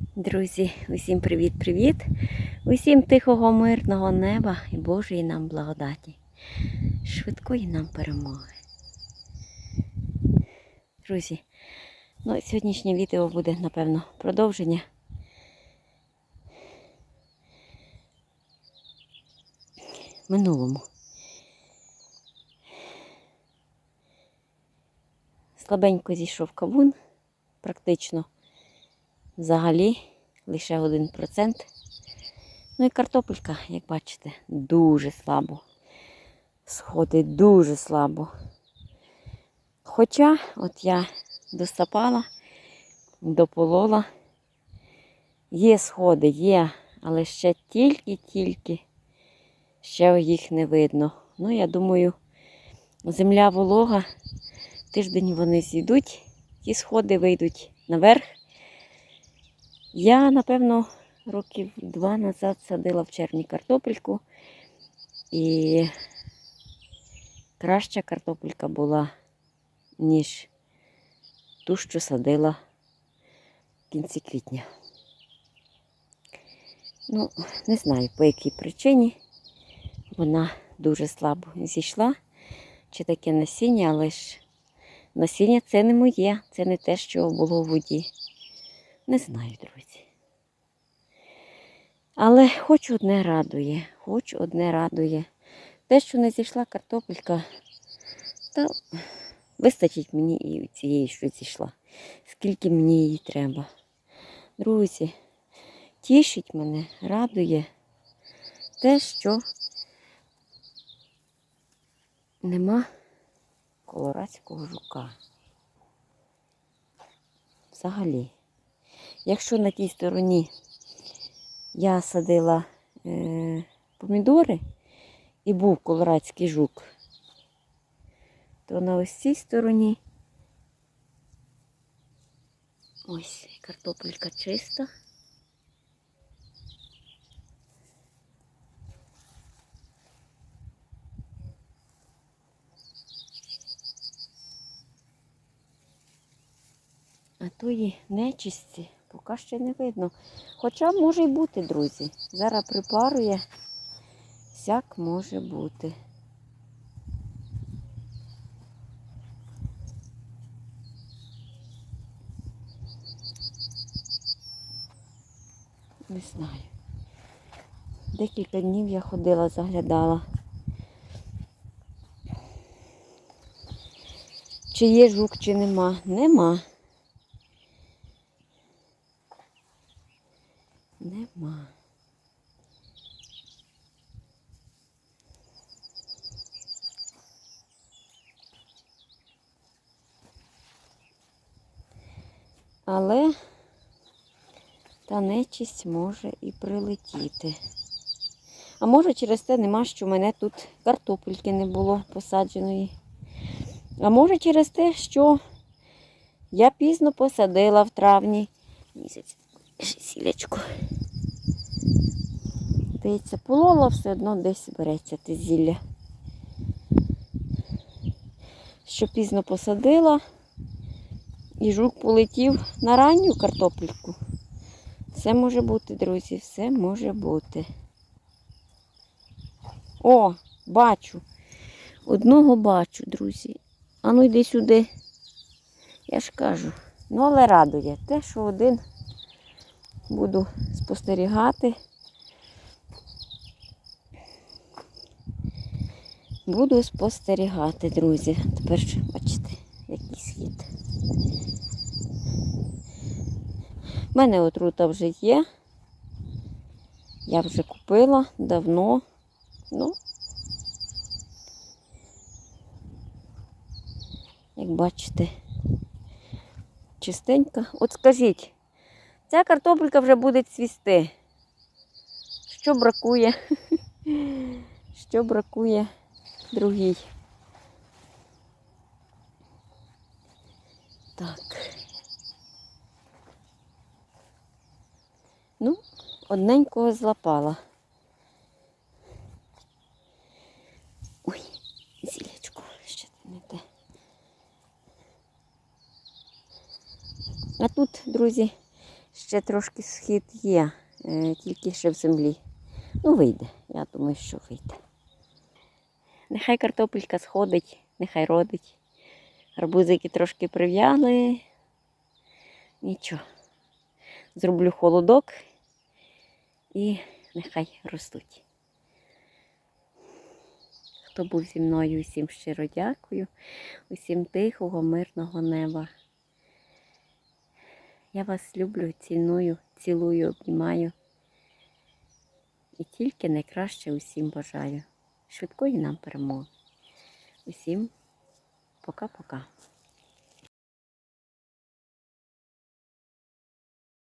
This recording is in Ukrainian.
Друзі, усім привіт-привіт! Усім тихого, мирного неба і Божої нам благодаті, швидкої нам перемоги. Друзі, ну, сьогоднішнє відео буде, напевно, продовження. Минулому. Слабенько зійшов кавун, практично взагалі лише 1%. Ну і картопелька, як бачите, дуже слабо. Сходить дуже слабо. Хоча от я достапала, дополола. Є сходи, є, але ще тільки-тільки ще їх не видно. Ну, я думаю, земля волога, тиждень вони зійдуть, ті сходи вийдуть наверх. Я, напевно, років два назад садила в червні картопельку. І краща картопелька була, ніж ту, що садила в кінці квітня. Ну, не знаю, по якій причині вона дуже слабо зійшла. Чи таке насіння, але ж насіння це не моє, це не те, що було в воді. Не знаю, друзі. Але хоч одне радує, хоч одне радує. Те, що не зійшла картопелька, та вистачить мені і цієї, що зійшла. Скільки мені її треба. Друзі, тішить мене, радує те, що нема колорадського жука. Взагалі. Якщо на тій стороні я садила е, помідори і був колорадський жук, то на ось цій стороні ось картопелька чиста. А тої нечисті поки ще не видно. Хоча може й бути, друзі. Зараз припарує, всяк може бути. Не знаю. Декілька днів я ходила, заглядала. Чи є жук, чи нема? Нема. Нема. Але та нечисть може і прилетіти. А може через те нема, що в мене тут картопельки не було посадженої. А може через те, що я пізно посадила в травні місяць сілечко. Здається, полола все одно десь береться те зілля. Що пізно посадила, і жук полетів на ранню картопельку. Все може бути, друзі, все може бути. О, бачу. Одного бачу, друзі. А ну йди сюди. Я ж кажу. Ну, але радує те, що один буду спостерігати. Буду спостерігати, друзі. Тепер бачите, який схід. У мене отрута вже є. Я вже купила давно. Ну, як бачите, чистенька. От скажіть, ця картопелька вже буде цвісти. Що бракує? Що бракує другій? Так. Ну, одненького злапала. Ой, зілечко, ще не те. А тут, друзі, ще трошки схід є, е, тільки ще в землі. Ну, вийде. Я думаю, що вийде. Нехай картопелька сходить, нехай родить. Арбузики трошки прив'яли. Нічого. Зроблю холодок і нехай ростуть. Хто був зі мною, усім щиро дякую, усім тихого, мирного неба. Я вас люблю, ціную, цілую, обнімаю. І тільки найкраще усім бажаю. Швидкої нам перемоги. Усім пока-пока.